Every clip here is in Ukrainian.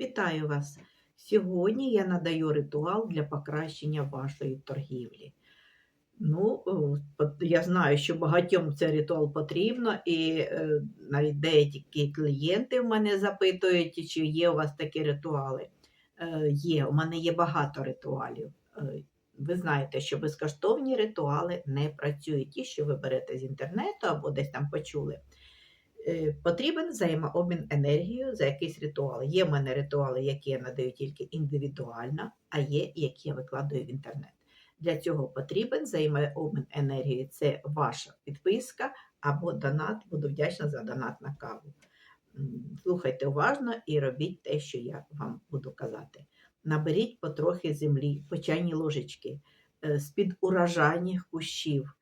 Вітаю вас! Сьогодні я надаю ритуал для покращення вашої торгівлі. Ну, я знаю, що багатьом цей ритуал потрібно, і е, навіть деякі клієнти в мене запитують, чи є у вас такі ритуали. Е, є, у мене є багато ритуалів. Е, ви знаєте, що безкоштовні ритуали не працюють. Ті, що ви берете з інтернету або десь там почули. Е, Потрібен взаємообмін енергією за якийсь ритуал. Є в мене ритуали, які я надаю тільки індивідуально, а є, які я викладаю в інтернет. Для цього потрібен взаємообмін енергії. Це ваша підписка або донат. Буду вдячна за донат на каву. Слухайте уважно і робіть те, що я вам буду казати. Наберіть потрохи землі, по чайні ложечки, е, з-під урожайних кущів,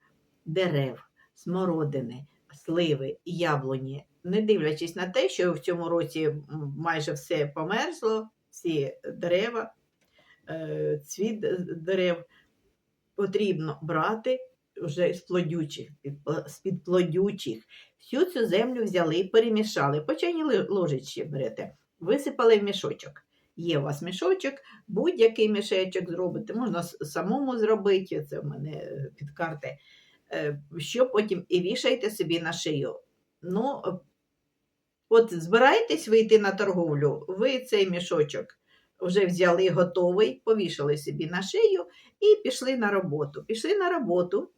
дерев, смородини, сливи і яблуні, не дивлячись на те, що в цьому році майже все померзло, всі дерева, е, цвіт дерев потрібно брати вже з плодючих, під- з-під плодючих. Всю цю землю взяли, перемішали, по чайній берете, висипали в мішочок. Є у вас мішочок, будь-який мішечок зробите, можна самому зробити, це в мене е, під карти, е, що потім і вішаєте собі на шию. Ну, е, от збираєтесь вийти на торговлю, ви цей мішочок вже взяли готовий, повішали собі на шию і пішли на роботу. Пішли на роботу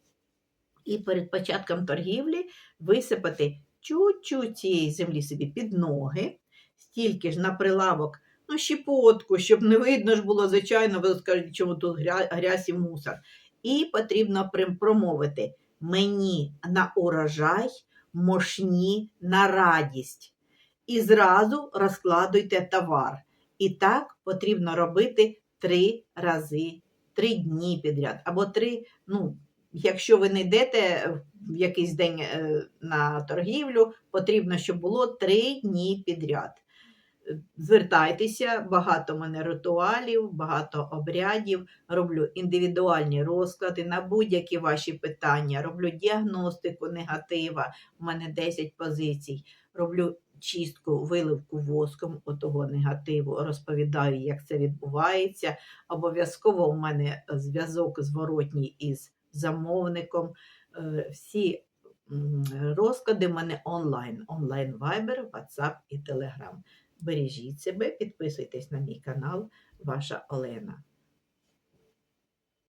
і перед початком торгівлі висипати чуть-чуть цієї землі собі під ноги, стільки ж на прилавок, ну, щепотку, щоб не видно ж було, звичайно, ви скажете, чому тут грязь і мусор. І потрібно промовити мені на урожай, мошні на радість. І зразу розкладуйте товар. І так потрібно робити три рази, три дні підряд. Або три, ну, якщо ви не йдете в якийсь день е, на торгівлю, потрібно, щоб було три дні підряд. Звертайтеся, багато мене ритуалів, багато обрядів. Роблю індивідуальні розклади на будь-які ваші питання. Роблю діагностику негатива. У мене 10 позицій. Роблю чистку, виливку воском отого негативу. Розповідаю, як це відбувається. Обов'язково у мене зв'язок зворотній із замовником. Е, Всі розклади в мене онлайн. Онлайн Viber, WhatsApp і Telegram. Бережіть себе, підписуйтесь на мій канал, ваша Олена.